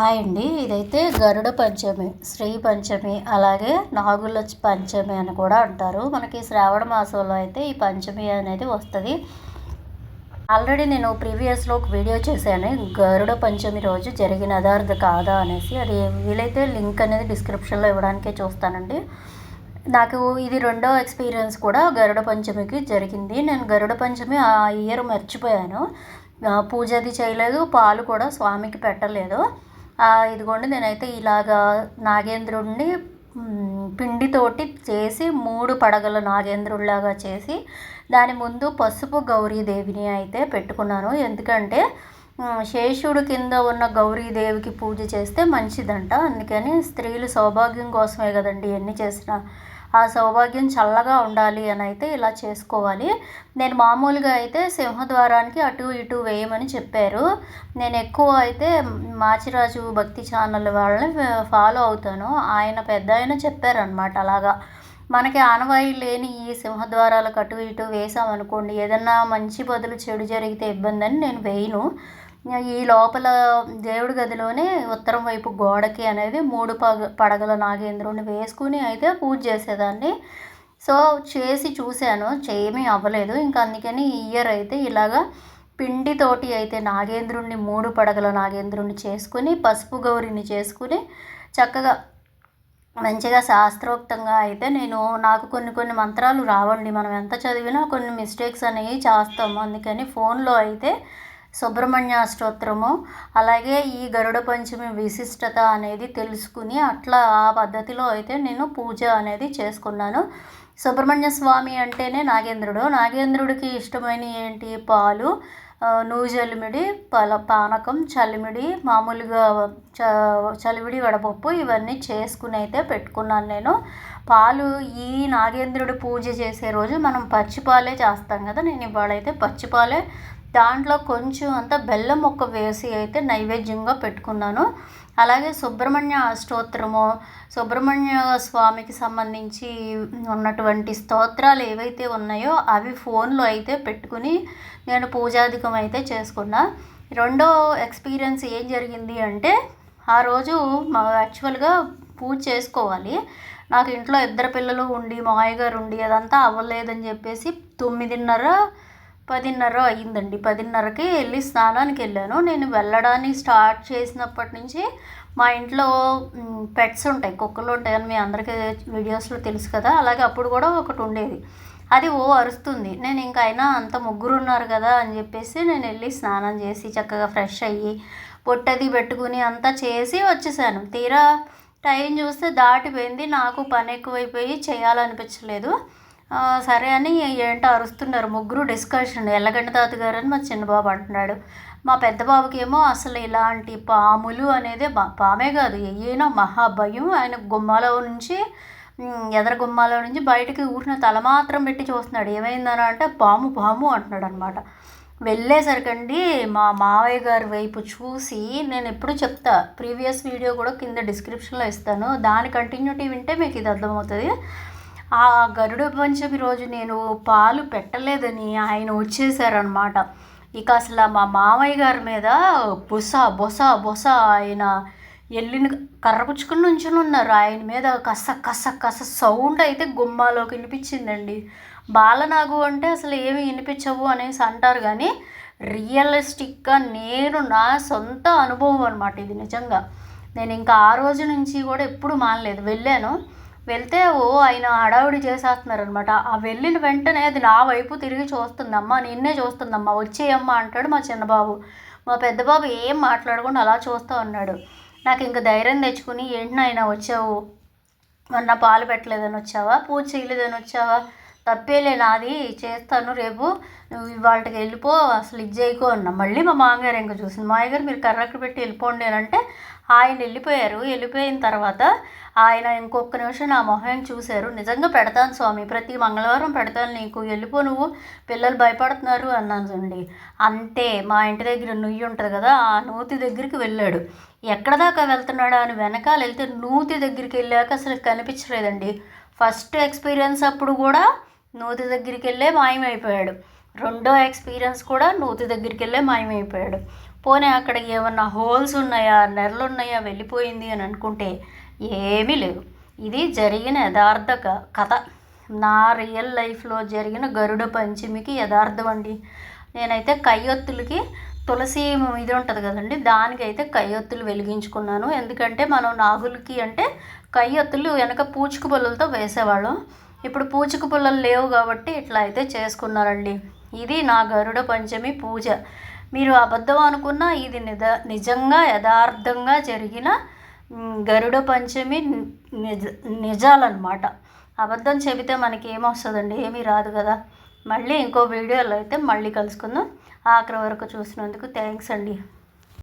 Hi అండి. ఇదైతే గరుడ పంచమి శ్రీ పంచమి అలాగే నాగుల పంచమి అని కూడా అంటారు. మనకి శ్రావణ మాసంలో అయితే ఈ పంచమి అనేది వస్తుంది. ఆల్రెడీ నేను ప్రీవియస్లో ఒక వీడియో చేశాను. గరుడ పంచమి రోజు జరిగిన అదార్థ కాదా అనేసి. అది వీలైతే లింక్ అనేది డిస్క్రిప్షన్లో ఇవ్వడానికే చూస్తానండి. నాకు ఇది రెండో ఎక్స్పీరియన్స్ కూడా గరుడ పంచమికి జరిగింది. నేను గరుడ పంచమి ఆ ఇయర్ మర్చిపోయాను. పూజ అది చేయలేదు. పాలు కూడా స్వామికి పెట్టలేదు. ఇదిగోండి నేనైతే ఇలాగా నాగేంద్రుడిని పిండితోటి చేసి మూడు పడగల నాగేంద్రుడిలాగా చేసి దాని ముందు పసుపు గౌరీదేవిని అయితే పెట్టుకున్నాను. ఎందుకంటే శేషుడు కింద ఉన్న గౌరీదేవికి పూజ చేస్తే మంచిదంట. అందుకని స్త్రీలు సౌభాగ్యం కోసమే కదండి ఎన్ని చేసినా. ఆ సౌభాగ్యం చల్లగా ఉండాలి అని అయితే ఇలా చేసుకోవాలి. నేను మామూలుగా అయితే సింహద్వారానికి అటు ఇటు వేయమని చెప్పారు. నేను ఎక్కువ అయితే మాచిరాజు భక్తి ఛానల్ వాళ్ళని ఫాలో అవుతాను. ఆయన పెద్ద ఆయన చెప్పారనమాట అలాగా. మనకి ఆనవాయి లేని ఈ సింహద్వారాలకు అటు ఇటు వేసామనుకోండి ఏదన్నా మంచి బదులు చెడు జరిగితే ఇబ్బంది అని నేను వేయను. ఈ లోపల దేవుడి గదిలోనే ఉత్తరం వైపు గోడకి అనేది మూడు పగ పడగల నాగేంద్రుడిని వేసుకుని అయితే పూజ చేసేదాన్ని. సో చేసి చూశాను. చేయమీ అవ్వలేదు. ఇంకా అందుకని ఈ ఇయర్ అయితే ఇలాగా పిండితోటి అయితే నాగేంద్రుణ్ణి మూడు పడగల నాగేంద్రుణ్ణి చేసుకుని పసుపు గౌరిని చేసుకుని చక్కగా మంచిగా శాస్త్రోక్తంగా అయితే నేను నాకు కొన్ని కొన్ని మంత్రాలు రావండి. మనం ఎంత చదివినా కొన్ని మిస్టేక్స్ అనేవి చేస్తాము. అందుకని ఫోన్లో అయితే సుబ్రహ్మణ్య స్తోత్రము. అలాగే ఈ గరుడ పంచమి విశిష్టత అనేది తెలుసుకుని అట్లా ఆ పద్ధతిలో అయితే నేను పూజ అనేది చేసుకున్నాను. సుబ్రహ్మణ్య స్వామి అంటేనే నాగేంద్రుడు. నాగేంద్రుడికి ఇష్టమైన ఏంటి? పాలు నూజలిమిడి పల పానకం చలిమిడి మామూలుగా చ చలిమిడి వడపప్పు ఇవన్నీ చేసుకుని అయితే పెట్టుకున్నాను నేను. పాలు ఈ నాగేంద్రుడు పూజ చేసే రోజు మనం పచ్చిపాలే చేస్తాం కదా. నేను ఇవాళైతే పచ్చిపాలే దాంట్లో కొంచెం అంత బెల్లం మొక్క వేసి అయితే నైవేద్యంగా పెట్టుకున్నాను. అలాగే సుబ్రహ్మణ్య అష్టోత్తరము సుబ్రహ్మణ్య స్వామికి సంబంధించి ఉన్నటువంటి స్తోత్రాలు ఏవైతే ఉన్నాయో అవి ఫోన్లో అయితే పెట్టుకుని నేను పూజాధికం అయితే చేసుకున్నా. రెండో ఎక్స్పీరియన్స్ ఏం జరిగింది అంటే ఆ రోజు మా యాక్చువల్గా పూజ చేసుకోవాలి. నాకు ఇంట్లో ఇద్దరు పిల్లలు ఉండి మా గారు ఉండి అదంతా అవ్వలేదని చెప్పేసి తొమ్మిదిన్నర పదిన్నర అయ్యిందండి. పదిన్నరకి వెళ్ళి స్నానానికి వెళ్ళాను. నేను వెళ్ళడానికి స్టార్ట్ చేసినప్పటి నుంచి మా ఇంట్లో పెట్స్ ఉంటాయి. కుక్కలు ఉంటాయి అని మీ అందరికీ వీడియోస్లో తెలుసు కదా. అలాగే అప్పుడు కూడా ఒకటి ఉండేది. అది ఓ అరుస్తుంది. నేను ఇంకా అయినా అంత ముగ్గురు ఉన్నారు కదా అని చెప్పేసి నేను వెళ్ళి స్నానం చేసి చక్కగా ఫ్రెష్ అయ్యి పొట్టది పెట్టుకుని అంతా చేసి వచ్చేసాను. తీరా టైం చూస్తే దాటిపోయింది. నాకు పని ఎక్కువైపోయి చేయాలనిపించలేదు. సరే అని ఏంటో అరుస్తున్నారు. ముగ్గురు డిస్కషన్ ఎల్లగంట తాతగారు అని మా చిన్నబాబు అంటున్నాడు. మా పెద్ద బాబుకేమో అసలు ఇలాంటి పాములు అనేది పామే కాదు. ఏనో మహాభయం ఆయన గుమ్మాలో నుంచి ఎదర గుమ్మాలో నుంచి బయటికి ఊరిన తల మాత్రం పెట్టి చూస్తున్నాడు. ఏమైందని అంటే పాము పాము అంటున్నాడు అనమాట వెళ్ళేసరికండి మా మావయ్య గారి వైపు చూసి నేను ఎప్పుడు చెప్తా ప్రీవియస్ వీడియో కూడా కింద డిస్క్రిప్షన్లో ఇస్తాను. దాని కంటిన్యూటీ వింటే మీకు ఇది అర్థమవుతుంది. ఆ గరుడ పంచమి రోజు నేను పాలు పెట్టలేదని ఆయన వచ్చేసారనమాట ఇక అసలు మా మామయ్య గారి మీద బొస బొస బొస ఆయన ఎల్లిన కర్రపుచ్చుకుని నుంచుని ఉన్నారు. ఆయన మీద కస కస కస సౌండ్ అయితే గుమ్మాలోకి వినిపించిందండి. బాలనాగు అంటే అసలు ఏమి వినిపించవు అనేసి అంటారు కానీ రియలిస్టిక్గా నేను నా సొంత అనుభవం అనమాట ఇది నిజంగా. నేను ఇంకా ఆ రోజు నుంచి కూడా ఎప్పుడు మానలేదు. వెళ్ళాను. వెళ్తే ఓ ఆయన హడావుడి చేసేస్తున్నారనమాట ఆ వెళ్ళిన వెంటనే అది నా వైపు తిరిగి చూస్తుందమ్మా నిన్నే చూస్తుందమ్మా వచ్చేయమ్మా అంటాడు మా చిన్నబాబు. మా పెద్దబాబు ఏం మాట్లాడకుండా అలా చూస్తూ ఉన్నాడు. నాకు ఇంక ధైర్యం తెచ్చుకుని ఏంటి నాయన వచ్చావు? మొన్న పాలు పెట్టలేదని వచ్చావా? పూజ చేయలేదని వచ్చావా? తప్పేలే నాది చేస్తాను రేపు. నువ్వు ఇవాళకి వెళ్ళిపో అసలు ఇది చేయకో అన్న. మళ్ళీ మా మామగారు ఇంకా చూసింది మామగారు మీరు కర్రకు పెట్టి వెళ్ళిపోండి అని అంటే ఆయన వెళ్ళిపోయారు. వెళ్ళిపోయిన తర్వాత ఆయన ఇంకొక నిమిషం నా మొహం చూశారు. నిజంగా పెడతాను స్వామి ప్రతి మంగళవారం పెడతాను నీకు. వెళ్ళిపో నువ్వు పిల్లలు భయపడుతున్నారు అన్నాను అండి అంతే మా ఇంటి దగ్గర నుయ్యి ఉంటుంది కదా ఆ నూతి దగ్గరికి వెళ్ళాడు. ఎక్కడ దాకా వెళ్తున్నాడా? అని వెనకాల వెళ్తే నూతి దగ్గరికి వెళ్ళాక అసలు కనిపించలేదండి. ఫస్ట్ ఎక్స్పీరియన్స్ అప్పుడు కూడా నూతి దగ్గరికి వెళ్ళే మాయమైపోయాడు. రెండో ఎక్స్పీరియన్స్ కూడా నూతి దగ్గరికి వెళ్ళే మాయమైపోయాడు. పోనీ అక్కడ ఏమన్నా హోల్స్ ఉన్నాయా? నెరలు ఉన్నాయా? వెళ్ళిపోయింది అని అనుకుంటే ఏమీ లేవు. ఇది జరిగిన యథార్థ కథ. నా రియల్ లైఫ్లో జరిగిన గరుడ పంచమికి యథార్థం అండి. నేనైతే కయ్యొత్తులకి తులసి ఇది ఉంటుంది కదండి. దానికైతే కయ్యొత్తులు వెలిగించుకున్నాను. ఎందుకంటే మనం నాగులకి అంటే కయ్యొత్తులు వెనక పూచుకు పుల్లలతో వేసేవాళ్ళం. ఇప్పుడు పూచుకు పుల్లలు లేవు కాబట్టి ఇట్లా అయితే చేసుకున్నారండి. ఇది నా గరుడ పంచమి పూజ. మీరు అబద్ధం అనుకున్నా ఇది నిజ నిజంగా యథార్థంగా జరిగిన గరుడ పంచమి నిజ నిజాలన్నమాట. అబద్ధం చెబితే మనకి ఏమొస్తుందండి ఏమీ రాదు కదా. మళ్ళీ ఇంకో వీడియోలో అయితే మళ్ళీ కలుసుకుందాం. ఆఖరి వరకు చూసినందుకు థ్యాంక్స్ అండి.